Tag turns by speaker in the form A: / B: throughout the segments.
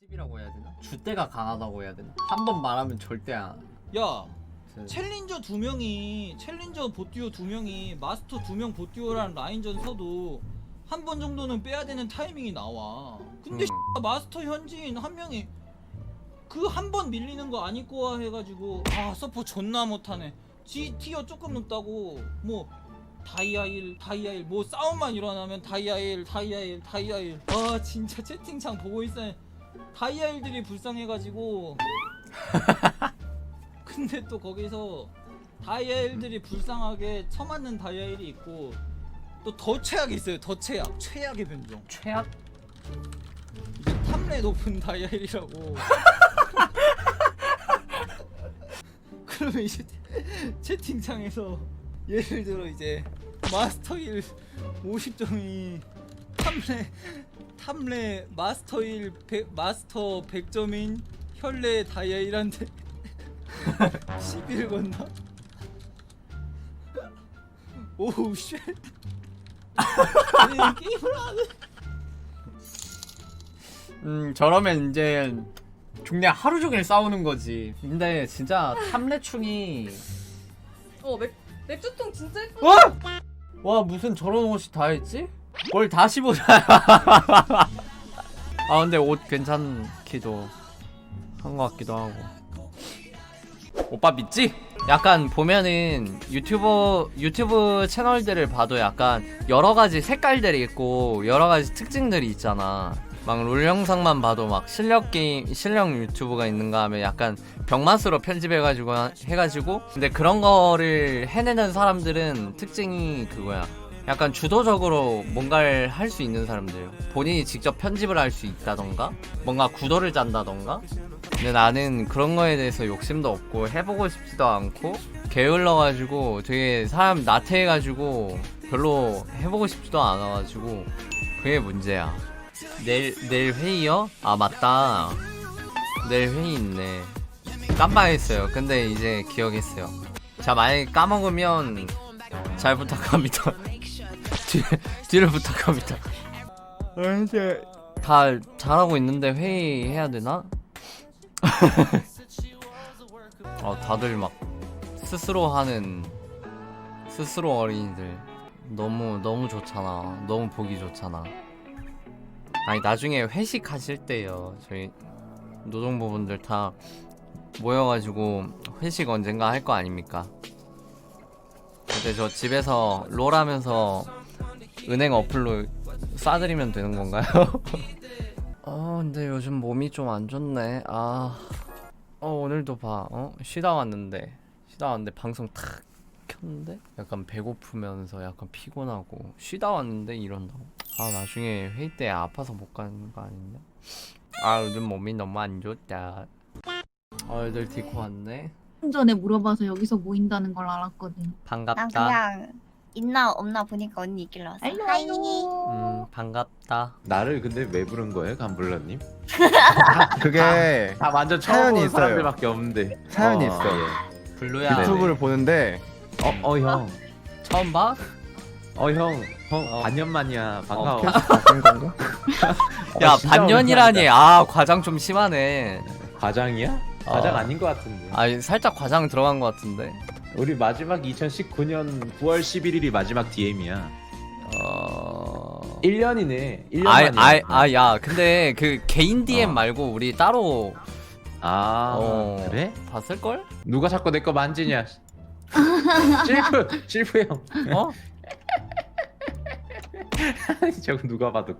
A: 집이라고 해야 되나? 주대가 강하다고 해야 되나? 한 번 말하면 절대 안.
B: 야
A: 그-
B: 챌린저 두 명이 챌린저 보듀오 두 명이 마스터 두 명 보듀오랑 라인전 서도 한 번 정도는 빼야 되는 타이밍이 나와. 근데
A: 음.
B: 마스터 현지인 한 명이 그 한 번 밀리는 거 아닐 거야 해가지고 아 서포 존나 못하네. G 티어 조금 높다고 뭐 다이아 1, 다이아 1, 뭐 싸움만 일어나면 다이아 1, 다이아 1, 다이아 1. 아 진짜 채팅창 보고 있어. 다이아 1들이 불쌍해가지고. 근데 또 거기서 다이아 1들이 불쌍하게 처맞는 다이아 1이 있고 또 더 최악이 있어요. 더 최악. 최악의 변종.
A: 최악?
B: 이제 탐레 높은 다이아 1이라고. 그러면 이제 채팅창에서 예를 들어 이제 마스터 1 50점이 탐레 탐레 마스터 1 100, 마스터 100점인 혈레 다이아 1한테 11 건다. 오우 쉣. 게임을 안 해.
A: 음 저러면 이제 중대 하루 종일 싸우는 거지. 근데 진짜 탐레충이
C: 어 맥, 맥주통 진짜 예쁘다
A: 와! 와 무슨 저런 옷이 다 있지? 뭘 다시 보자. 아 근데 옷 괜찮기도 한 것 같기도 하고. 오빠 믿지? 약간 보면은 유튜버 유튜브 채널들을 봐도 약간 여러 가지 색깔들이 있고 여러 가지 특징들이 있잖아. 막 롤 영상만 봐도 막 실력 게임 실력 유튜브가 있는가 하면 약간 병맛으로 편집해가지고 하- 해가지고 근데 그런 거를 해내는 사람들은 특징이 그거야. 약간 주도적으로 뭔가를 할 수 있는 사람들. 본인이 직접 편집을 할 수 있다던가, 뭔가 구도를 짠다던가. 근데 나는 그런 거에 대해서 욕심도 없고 해보고 싶지도 않고 게을러가지고 되게 사람 나태해가지고 별로 해보고 싶지도 않아가지고 그게 문제야. 내일 내일 회의요? 아 맞다. 내일 회의 있네. 깜빡했어요. 근데 이제 기억했어요. 자 만약에 까먹으면 잘 부탁합니다. 뒤, 뒤를 부탁합니다. 이제 다 잘하고 있는데 회의 해야 되나? 어 다들 막 스스로 하는 스스로 어린이들 너무 너무 좋잖아. 너무 보기 좋잖아. 아니 나중에 회식 하실 때요. 저희 노동부분들 다 모여가지고 회식 언젠가 할 거 아닙니까? 근데 저 집에서 롤 하면서 은행 어플로 싸드리면 되는 건가요? 아 근데 요즘 몸이 좀 안 좋네 아 어, 오늘도 봐 어? 쉬다 왔는데 쉬다 왔는데 방송 탁 켰는데 약간 배고프면서 약간 피곤하고 쉬다 왔는데 이런다고 아 나중에 회의 때 아파서 못 가는 거 아니냐 아 요즘 몸이 너무 안 좋다 어 애들 데리고 왔네
D: 좀 전에 물어봐서 여기서 모인다는 걸 알았거든.
E: 난
A: 반갑다
E: 그냥 있나 없나 보니까 언니 있길래 왔어.
D: 알로
E: 하이.
A: 음 반갑다
F: 나를 근데 왜 부른 거예요, 감블러님?
G: 그게
F: 다 완전 처음
G: 사연이
F: 본
G: 있어요.
F: 사람들밖에 없는데.
G: 사연이
F: 어,
G: 있어.
F: 예.
A: 블루야
G: 유튜브를 보는데
F: 어, 어, 형.
A: 처음 봐?
F: 어, 형. 형,
A: 어.
F: 반년 만이야. 반가워.
A: 어,
G: 바뀐 건가?
A: 야
F: 어, 진짜
A: 반년이라니. 아 과장 좀 심하네
F: 과장이야?
A: 어.
F: 과장 아닌 것 같은데.
A: 아 살짝 과장 들어간 것 같은데
F: 우리 마지막 2019년 9월 11일이 마지막 DM이야.
A: 어...
F: 1년이네. 1년 만이야.
A: 아 아 야 근데 그 개인 DM
F: 어.
A: 말고 우리 따로
F: 아,
A: 어,
F: 그래?
A: 봤을 걸?
F: 누가 자꾸 내 거 만지냐? 실프, 실프 형.
A: 어?
F: 저거 누가 봐도.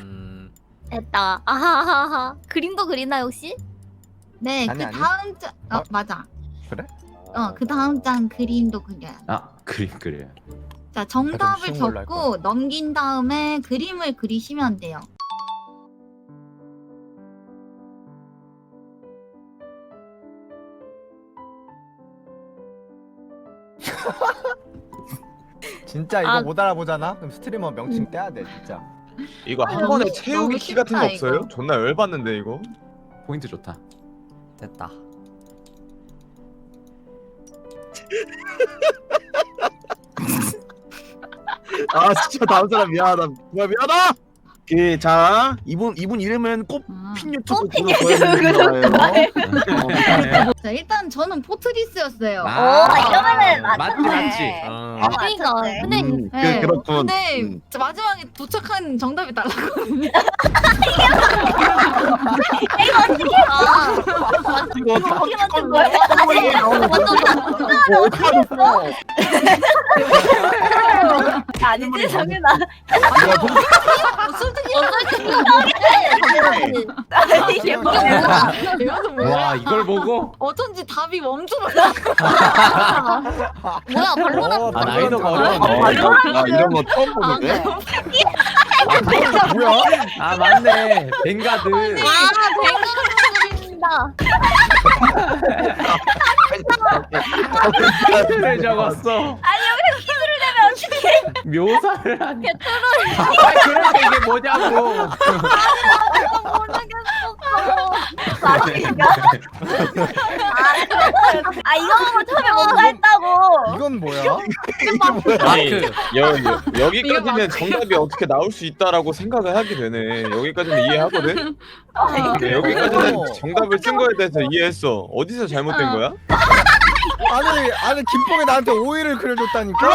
A: 음,
E: 됐다. 아하하하. 그림도 그리나 혹시?
D: 네,
G: 아니,
D: 그
G: 아니.
D: 다음 장, 어,
G: 어?
D: 맞아.
G: 그래?
D: 어, 그 다음 장 그림도 그려야 돼.
F: 아, 그림 그래요.
D: 자, 정답을
G: 쉬운 걸로 할
D: 적고 넘긴 다음에 그림을 그리시면 돼요.
G: 진짜 이거
E: 아.
G: 못 알아보잖아? 그럼 스트리머 명칭 떼야 돼 진짜
H: 이거 한
D: 너무-
H: 번에
D: 너무
H: 채우기 키 같은 거
D: 쉽다,
H: 없어요?
D: 이거.
H: 존나 열받는데 이거.
F: 포인트 좋다.
A: 됐다
H: 아 진짜 다음 사람 미안하다. 뭐야 미안하다. 그 자 이분 이분 이름은
D: 아.
H: 꽃핀 유튜브
E: 꽃핀 유튜브
H: 보여드리는
E: 구독
H: 거예요.
D: 자, 일단 저는 포트리스였어요.
F: 아,
E: 오, 이러면은
F: 맞지
E: 맞네.
F: 맞지.
A: 어.
H: 아,
E: 그러니까 근데
H: 음,
D: 네.
H: 그 그렇군.
D: 근데
H: 음.
D: 저 마지막에 도착한 정답이 달랐거든요.
E: 이거 어떻게 아,
H: 이거 다
E: 어떻게 맞춘 거야?
H: 어, 어떻게 알았어?
E: 아니지 정윤아.
D: 솔직히
E: 아니 이게 뭐야?
D: 이것도 뭐야?
F: 와 이걸 보고
D: 어쩐지 답이 멈추고
E: 뭐야 발로라.
F: 아 나이도가
H: 어,
F: 어려워.
H: 나 이런 거 처음 보는데. 아, 뭐야?
F: 아 맞네. 벵가드.
E: 아 백그룹입니다.
F: 를 적었어.
E: 아니 여기서 기술을 내면 어떡해?
F: 묘사를 하니. 아 그런데 이게 뭐냐고.
E: 모르겠어. 맞으니까. 아 그래서 아 이거 보고 처음에 뭔가 했다고.
G: 이건 뭐야?
A: 마크
I: 여, 여, 여기까지는 정답이 어떻게 나올 수 있다라고 생각을 하게 되네. 여기까지는 이해하거든. 근데 여기까지는
G: 어.
I: 정답을 쓴 거에 대해서 이해했어. 어디서 잘못된 거야?
G: 아니 아니 김뽕이 나한테 오이를 그려줬다니까.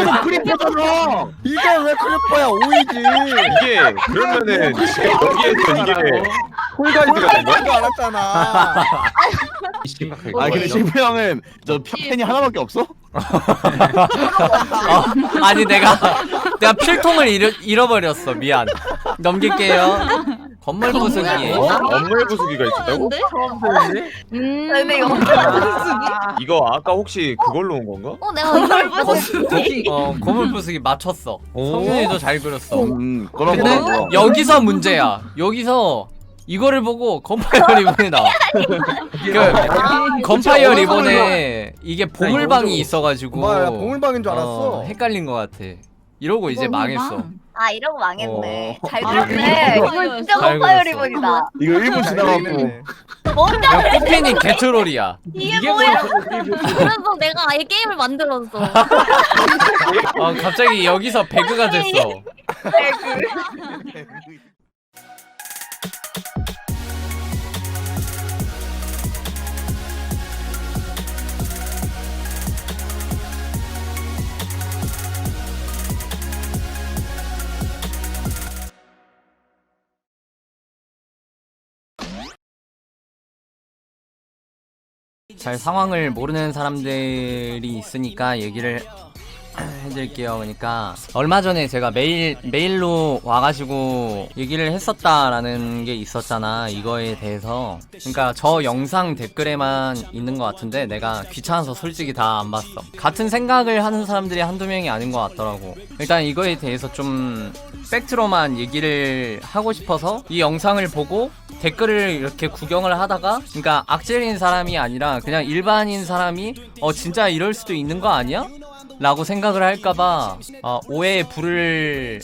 H: 이거 그림표잖아.
G: 이게 왜 그래퍼야 오이지?
I: 이게 그러면은 지금 여기에서 이게 홀가이드가 된 거야?
G: 알았잖아.
H: 아 근데 실프 형은 저 펜이 하나밖에 없어?
A: 어? 아니 내가 내가 필통을 잃어, 잃어버렸어 미안 넘길게요 건물 부수기
I: 어? 업무 부수기가 있었다고?
E: 음. 근데 이거
I: 이거 아까 혹시 그걸로 온 건가?
E: 어 내가 이걸 보고
A: 어 건물 부수기 맞췄어
F: 오.
A: 성윤이도 잘 그렸어
H: 음 그런
A: 근데
H: 거.
A: 여기서 문제야 여기서 이거를 보고 건파이어 리본이 나와 그 건파이어 리본에 이게 보물방이 있어가지고
G: 뭐야 보물방인 줄
A: 어,
G: 알았어.
A: 헷갈린 것 같아 이러고 이제 망했어
E: 아 이러고 망했네.
H: 어.
E: 잘
D: 아,
E: 그렸네.
D: 그래?
E: 이거 진짜
A: 잘
E: 컴파이어
A: 그렸어.
E: 리본이다.
H: 이거 1분 지나갖고
G: 네.
E: 뭔데?
A: 야 코피는 개트롤이야
E: 이게 뭐야? 그래서 내가 아예 게임을 만들었어.
A: 어 갑자기 여기서 배그가 됐어 잘 상황을 모르는 사람들이 있으니까 얘기를 해드릴게요. 그러니까 얼마 전에 제가 메일 메일로 와가지고 얘기를 했었다라는 게 있었잖아. 이거에 대해서. 그러니까 저 영상 댓글에만 있는 것 같은데 내가 귀찮아서 솔직히 다 안 봤어. 같은 생각을 하는 사람들이 한두 명이 아닌 것 같더라고. 일단 이거에 대해서 좀 팩트로만 얘기를 하고 싶어서 이 영상을 보고 댓글을 이렇게 구경을 하다가 그러니까 악질인 사람이 아니라 그냥 일반인 사람이 어 진짜 이럴 수도 있는 거 아니야? 라고 생각을 할까봐 어, 오해의 불을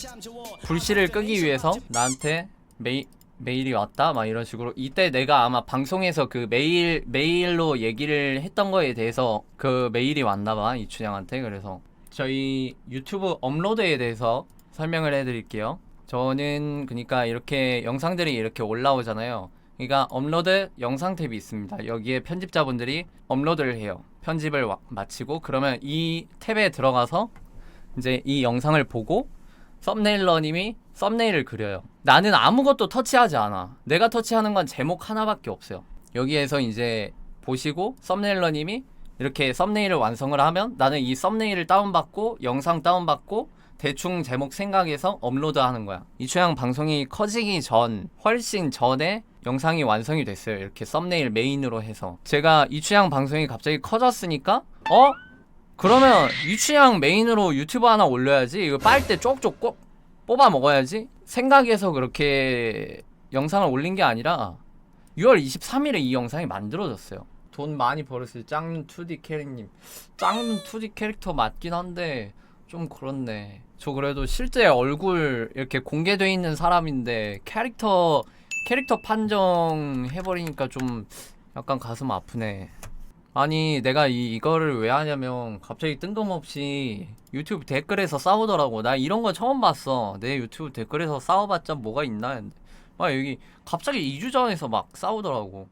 A: 불씨를 끄기 위해서 나한테 메일 메일이 왔다 막 이런 식으로 이때 내가 아마 방송에서 그 메일 메일로 얘기를 했던 거에 대해서 그 메일이 왔나봐 이춘향한테 그래서 저희 유튜브 업로드에 대해서 설명을 해드릴게요. 저는 그러니까 이렇게 영상들이 이렇게 올라오잖아요. 그러니까 업로드 영상 탭이 있습니다. 여기에 편집자분들이 업로드를 해요. 편집을 와- 마치고 그러면 이 탭에 들어가서 이제 이 영상을 보고 썸네일러님이 썸네일을 그려요. 나는 아무것도 터치하지 않아. 내가 터치하는 건 제목 하나밖에 없어요. 여기에서 이제 보시고 썸네일러님이 이렇게 썸네일을 완성을 하면 나는 이 썸네일을 다운받고 영상 다운받고 대충 제목 생각해서 업로드하는 거야. 이추양 방송이 커지기 전 훨씬 전에 영상이 완성이 됐어요. 이렇게 썸네일 메인으로 해서 제가 이추양 방송이 갑자기 커졌으니까 어 그러면 이추양 메인으로 유튜브 하나 올려야지. 이거 빨대 쪽쪽 꼭 뽑아 먹어야지. 생각해서 그렇게 영상을 올린 게 아니라 6월 23일에 이 영상이 만들어졌어요. 돈 많이 벌었어요. 짱눈 2D 캐릭님. 짱눈 2D 캐릭터 맞긴 한데 좀 그렇네. 저 그래도 실제 얼굴 이렇게 공개돼 있는 사람인데 캐릭터 캐릭터 판정 해버리니까 좀 약간 가슴 아프네. 아니 내가 이 이거를 왜 하냐면 갑자기 뜬금없이 유튜브 댓글에서 싸우더라고 나 이런 거 처음 봤어 내 유튜브 댓글에서 싸워봤자 뭐가 있나 했는데 막 여기 갑자기 2주 전에서 막 싸우더라고